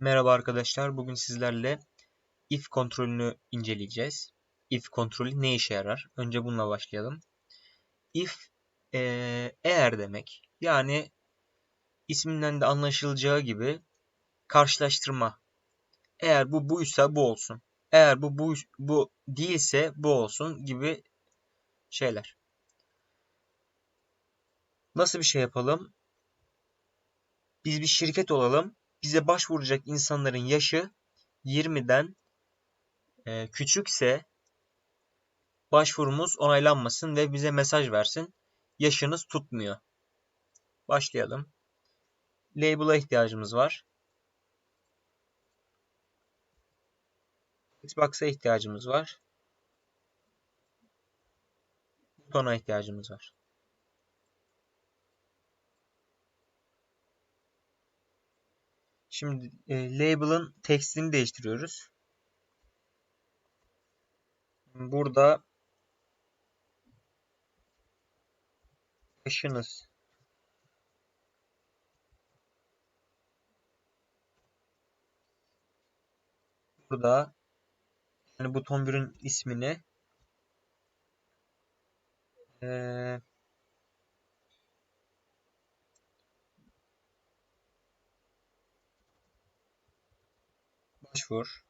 Merhaba arkadaşlar. Bugün sizlerle if kontrolünü inceleyeceğiz. If kontrolü ne işe yarar? Önce bununla başlayalım. If eee, eğer demek. Yani isminden de anlaşılacağı gibi karşılaştırma. Eğer bu buysa bu olsun. Eğer bu bu, bu değilse bu olsun gibi şeyler. Nasıl bir şey yapalım? Biz bir şirket olalım bize başvuracak insanların yaşı 20'den e, küçükse başvurumuz onaylanmasın ve bize mesaj versin. Yaşınız tutmuyor. Başlayalım. Label'a ihtiyacımız var. Xbox'a ihtiyacımız var. Butona ihtiyacımız var. Şimdi e, label'ın tekstini değiştiriyoruz. Burada yaşınız burada yani buton bir'in ismini ee, başvur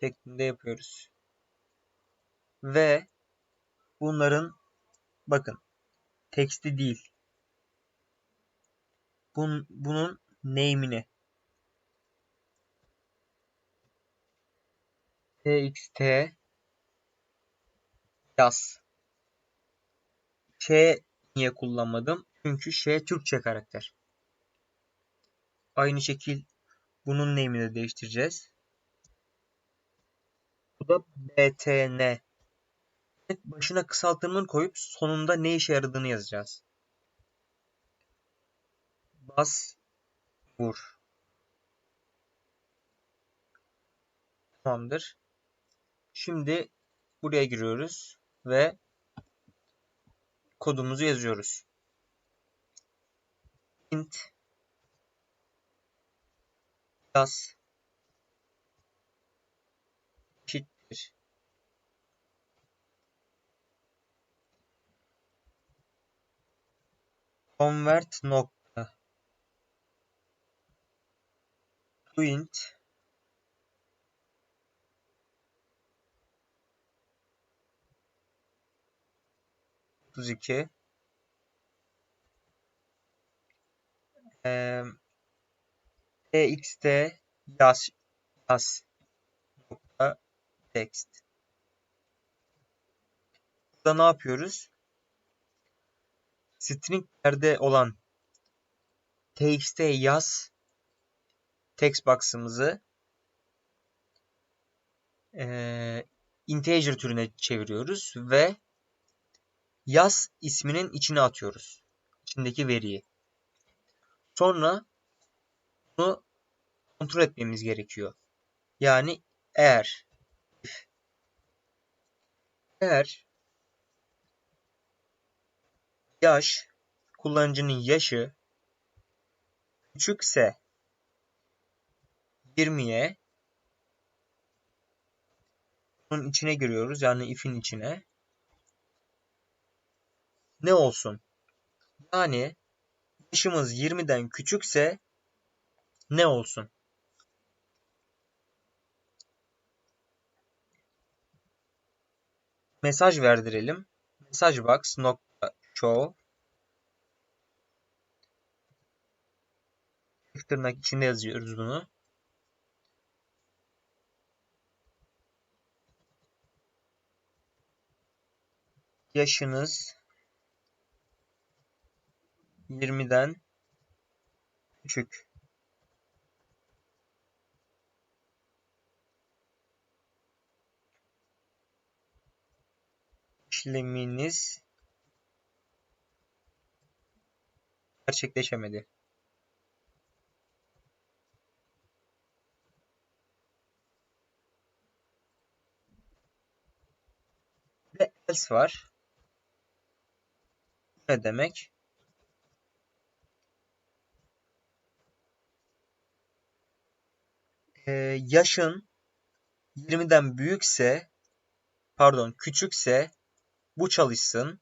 şeklinde yapıyoruz. Ve bunların bakın teksti değil. Bun, bunun name'ini txt yaz. Ş niye kullanmadım? Çünkü Ş Türkçe karakter. Aynı şekil bunun name'ini de değiştireceğiz. Bu da btn. Başına kısaltımını koyup sonunda ne işe yaradığını yazacağız. Bas vur. Tamamdır. Şimdi buraya giriyoruz ve kodumuzu yazıyoruz. int yaz eşittir. Convert nokta. To int iki. Ee, txt yaz yaz nokta text. Burada ne yapıyoruz? Stringlerde olan txt yaz text box'ımızı e, integer türüne çeviriyoruz ve yaz isminin içine atıyoruz. İçindeki veriyi. Sonra bunu kontrol etmemiz gerekiyor. Yani eğer eğer yaş kullanıcının yaşı küçükse 20'ye bunun içine giriyoruz. Yani if'in içine. Ne olsun? Yani yaşımız 20'den küçükse ne olsun? Mesaj verdirelim. Mesaj show tırnak içinde yazıyoruz bunu. Yaşınız 20'den küçük. işleminiz gerçekleşemedi. Ve else var. Ne demek? Ee, yaşın 20'den büyükse pardon küçükse bu çalışsın.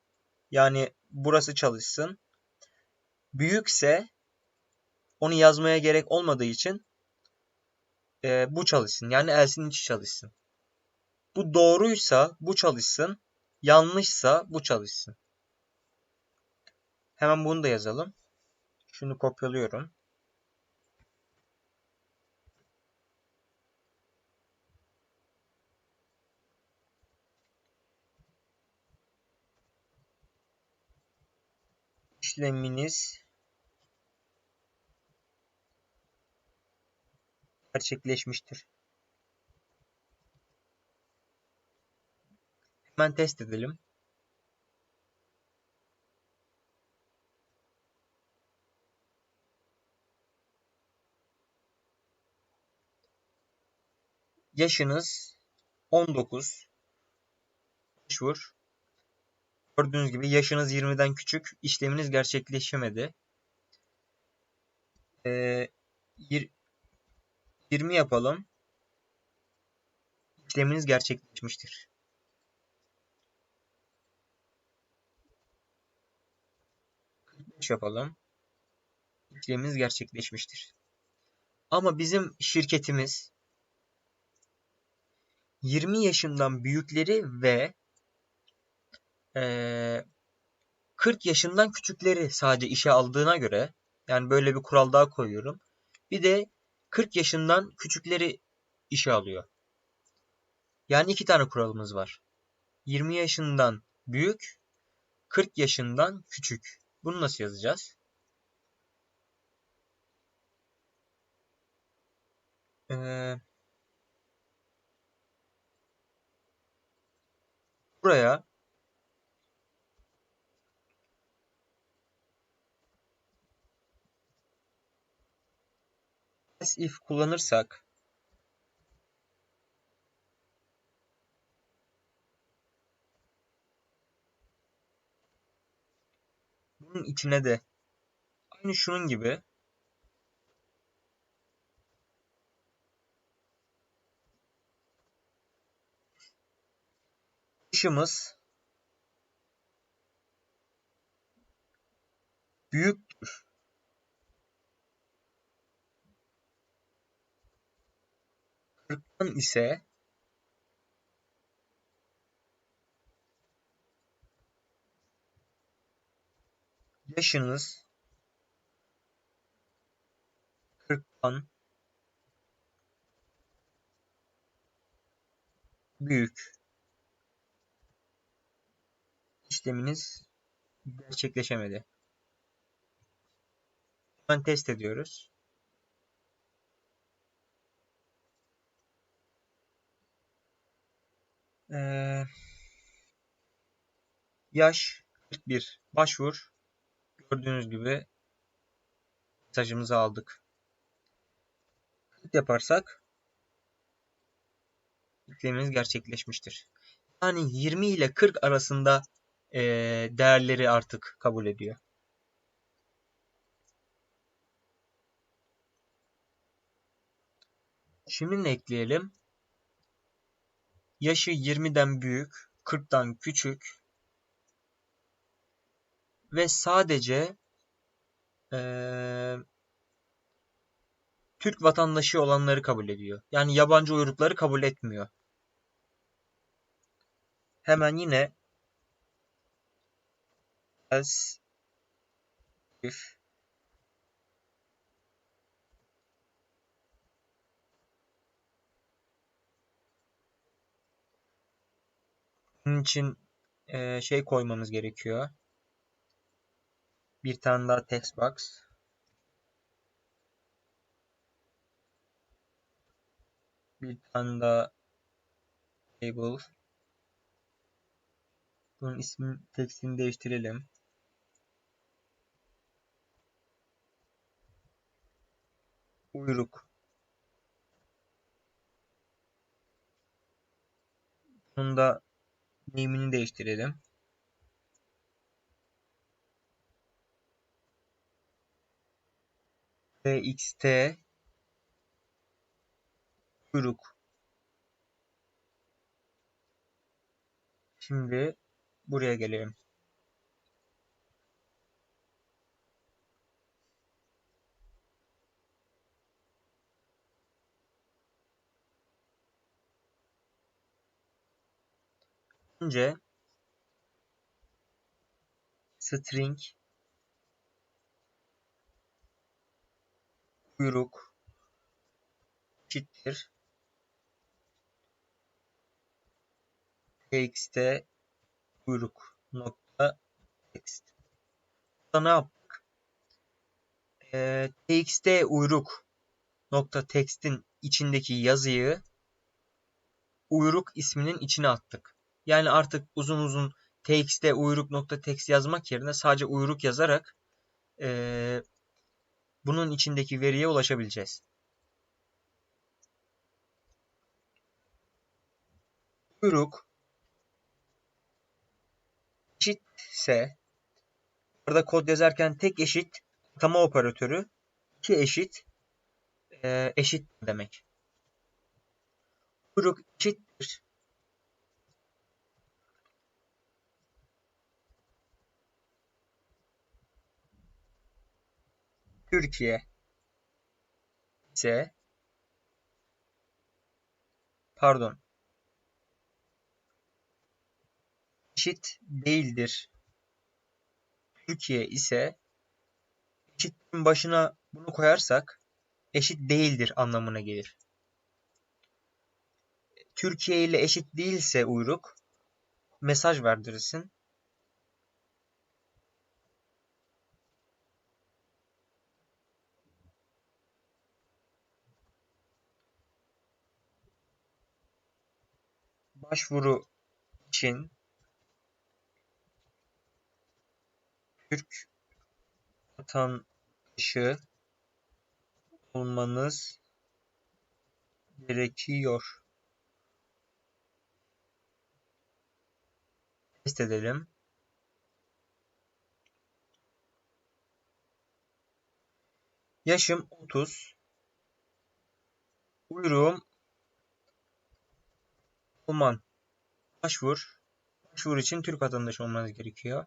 Yani burası çalışsın. Büyükse onu yazmaya gerek olmadığı için e, bu çalışsın. Yani elsin içi çalışsın. Bu doğruysa bu çalışsın. Yanlışsa bu çalışsın. Hemen bunu da yazalım. Şunu kopyalıyorum. İşleminiz gerçekleşmiştir. Hemen test edelim. Yaşınız 19. Başvur. Gördüğünüz gibi yaşınız 20'den küçük. işleminiz gerçekleşemedi. Ee, 20 yapalım. İşleminiz gerçekleşmiştir. yapalım. İşlemimiz gerçekleşmiştir. Ama bizim şirketimiz 20 yaşından büyükleri ve 40 yaşından küçükleri sadece işe aldığına göre yani böyle bir kural daha koyuyorum. Bir de 40 yaşından küçükleri işe alıyor. Yani iki tane kuralımız var. 20 yaşından büyük, 40 yaşından küçük. Bunu nasıl yazacağız? Ee, buraya else if kullanırsak bunun içine de aynı şunun gibi dışımız büyüktür. Kırktan ise yaşınız kırktan büyük işleminiz gerçekleşemedi. Hemen test ediyoruz. Ee, yaş 41. Başvur. Gördüğünüz gibi mesajımızı aldık. Tık yaparsak yüklememiz gerçekleşmiştir. Yani 20 ile 40 arasında e, değerleri artık kabul ediyor. Şimdi ne ekleyelim? Yaşı 20'den büyük, 40'tan küçük ve sadece ee, Türk vatandaşı olanları kabul ediyor. Yani yabancı uyrukları kabul etmiyor. Hemen yine as if bunun için e, şey koymamız gerekiyor. Bir tane daha text box. Bir tane daha table. Bunun ismi tekstini değiştirelim. Uyruk. Bunun da name'ini değiştirelim. txt kuyruk. Şimdi buraya gelelim. Önce string kuyruk eşittir txt kuyruk nokta text. Burada ne yaptık? Ee, txt uyruk nokta text'in içindeki yazıyı uyruk isminin içine attık. Yani artık uzun uzun txt uyruk nokta text yazmak yerine sadece uyruk yazarak ee, bunun içindeki veriye ulaşabileceğiz. Uyruk eşitse burada kod yazarken tek eşit atama operatörü iki eşit e, eşit demek. Uyruk eşittir Türkiye ise pardon eşit değildir. Türkiye ise eşitin başına bunu koyarsak eşit değildir anlamına gelir. Türkiye ile eşit değilse uyruk mesaj verdirirsin. Başvuru için Türk vatandaşı olmanız gerekiyor. Test edelim. Yaşım 30. Uyruğum Alman. Başvur. Başvur için Türk vatandaşı olmanız gerekiyor.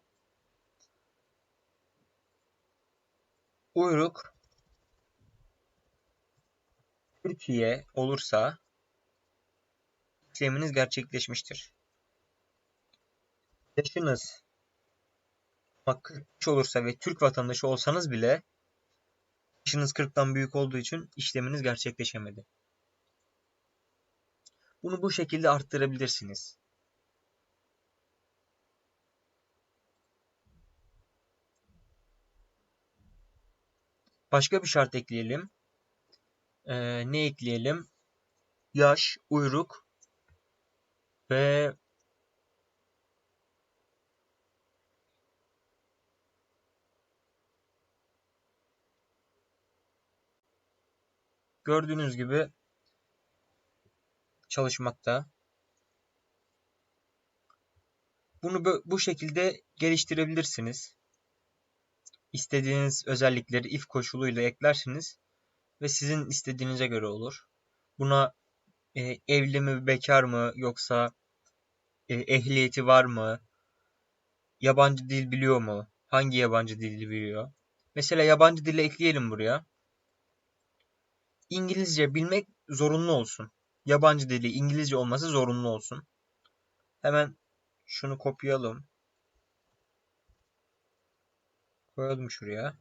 Uyruk Türkiye olursa işleminiz gerçekleşmiştir. Yaşınız ama 43 olursa ve Türk vatandaşı olsanız bile yaşınız 40'tan büyük olduğu için işleminiz gerçekleşemedi. Bunu bu şekilde arttırabilirsiniz. Başka bir şart ekleyelim. Ee, ne ekleyelim? Yaş, uyruk ve gördüğünüz gibi çalışmakta. Bunu bu şekilde geliştirebilirsiniz. İstediğiniz özellikleri if koşuluyla eklersiniz ve sizin istediğinize göre olur. Buna e, evli mi, bekar mı yoksa e, ehliyeti var mı? Yabancı dil biliyor mu? Hangi yabancı dili biliyor? Mesela yabancı dili ekleyelim buraya. İngilizce bilmek zorunlu olsun. Yabancı dili İngilizce olması zorunlu olsun. Hemen şunu kopyalım. Koyalım şuraya.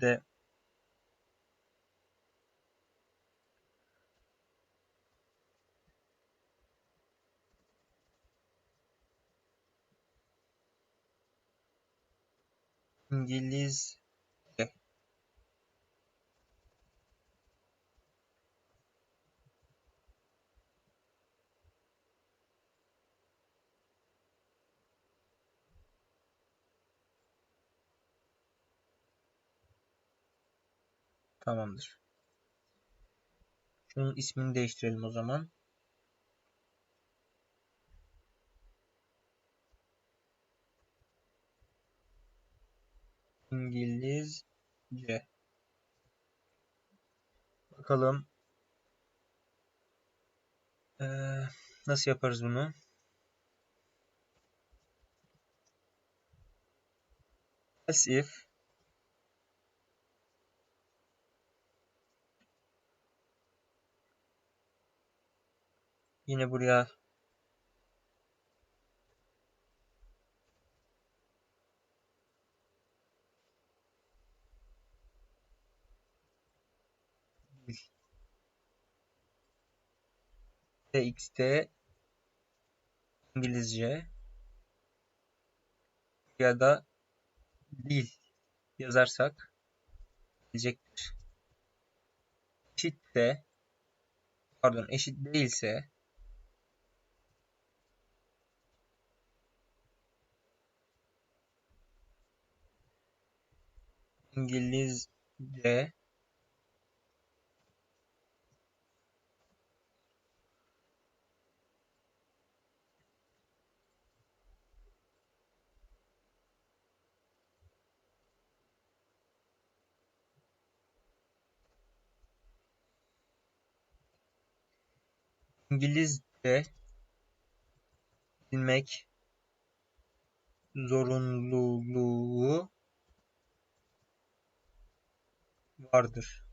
De İngiliz Tamamdır. Şunun ismini değiştirelim o zaman. İngilizce. Bakalım. Ee, nasıl yaparız bunu? Else if yine buraya txt İngilizce ya da dil yazarsak gelecektir. Eşitse pardon eşit değilse İngilizce. İngilizce bilmek zorunluluğu vardır.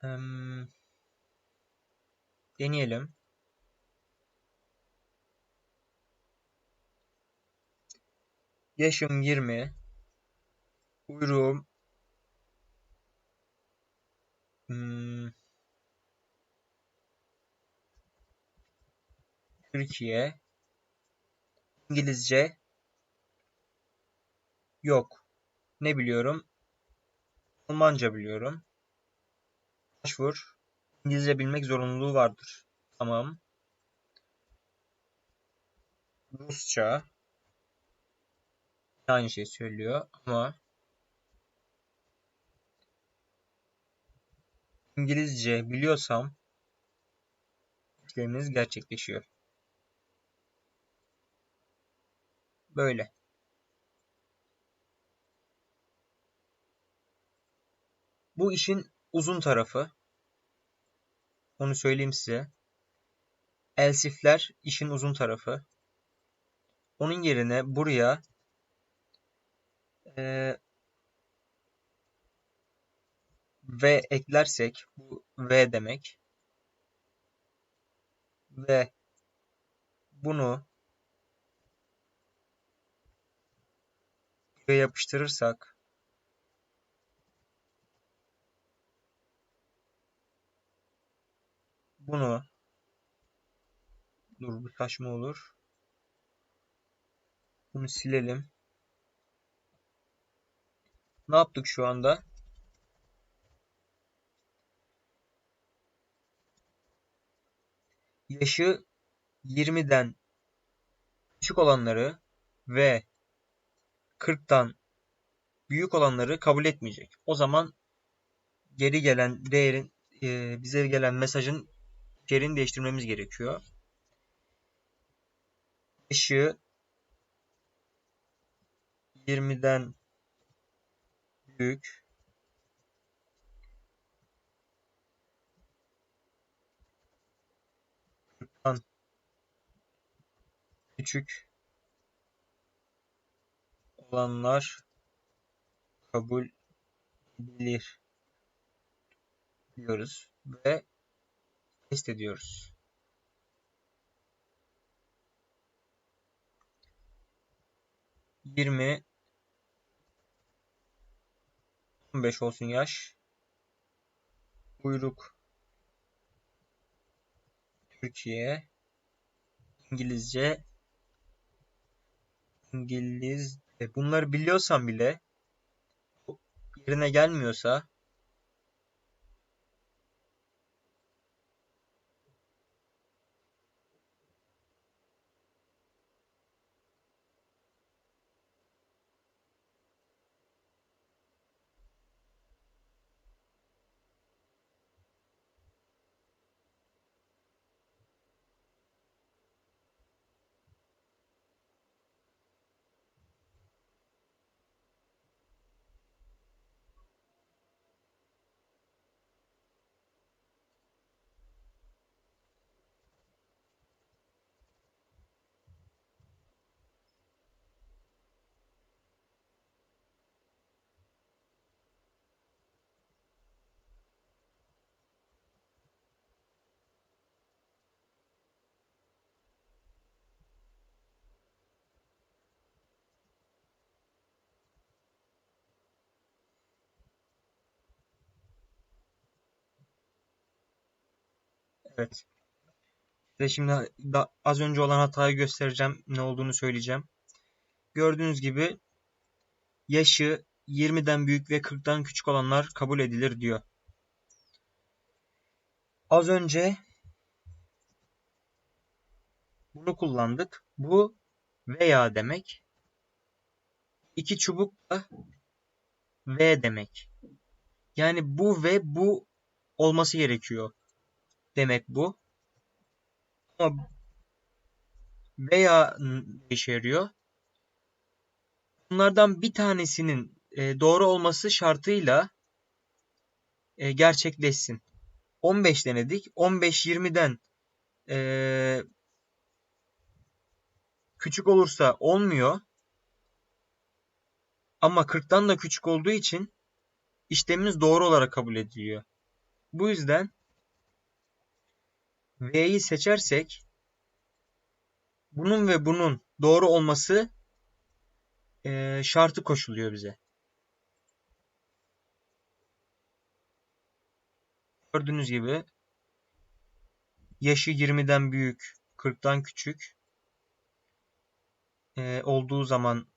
Hmm, deneyelim. Yaşım 20. Uyruğum hmm, Türkiye İngilizce yok. Ne biliyorum? Almanca biliyorum. Başvur. İngilizce bilmek zorunluluğu vardır. Tamam. Rusça aynı şey söylüyor ama İngilizce biliyorsam işlemimiz gerçekleşiyor. Böyle. Bu işin uzun tarafı. Onu söyleyeyim size. Elsifler işin uzun tarafı. Onun yerine buraya e, v eklersek bu v demek ve bunu buraya yapıştırırsak bunu dur bu taşma olur. Bunu silelim. Ne yaptık şu anda? Yaşı 20'den küçük olanları ve 40'tan büyük olanları kabul etmeyecek. O zaman geri gelen değerin e, bize gelen mesajın yerini değiştirmemiz gerekiyor. Yaşı 20'den büyük küçük olanlar kabul edilir diyoruz ve test ediyoruz. Yirmi 15 olsun yaş. Buyruk Türkiye İngilizce İngiliz bunları biliyorsan bile yerine gelmiyorsa Evet. Size şimdi da, az önce olan hatayı göstereceğim. Ne olduğunu söyleyeceğim. Gördüğünüz gibi yaşı 20'den büyük ve 40'tan küçük olanlar kabul edilir diyor. Az önce bunu kullandık. Bu veya demek. İki çubuk da V demek. Yani bu ve bu olması gerekiyor. Demek bu. Ama veya işe. Bunlardan bir tanesinin e, doğru olması şartıyla e, gerçekleşsin. 15 denedik. 15 20'den e, küçük olursa olmuyor. Ama 40'tan da küçük olduğu için işlemimiz doğru olarak kabul ediliyor. Bu yüzden V'yi seçersek bunun ve bunun doğru olması e, şartı koşuluyor bize. Gördüğünüz gibi yaşı 20'den büyük, 40'tan küçük e, olduğu zaman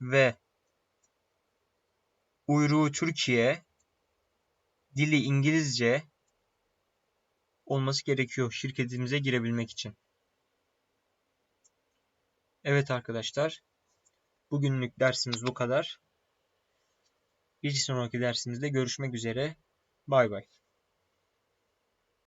ve uyruğu Türkiye, dili İngilizce olması gerekiyor şirketimize girebilmek için. Evet arkadaşlar, bugünlük dersimiz bu kadar. Bir sonraki dersimizde görüşmek üzere. Bay bay.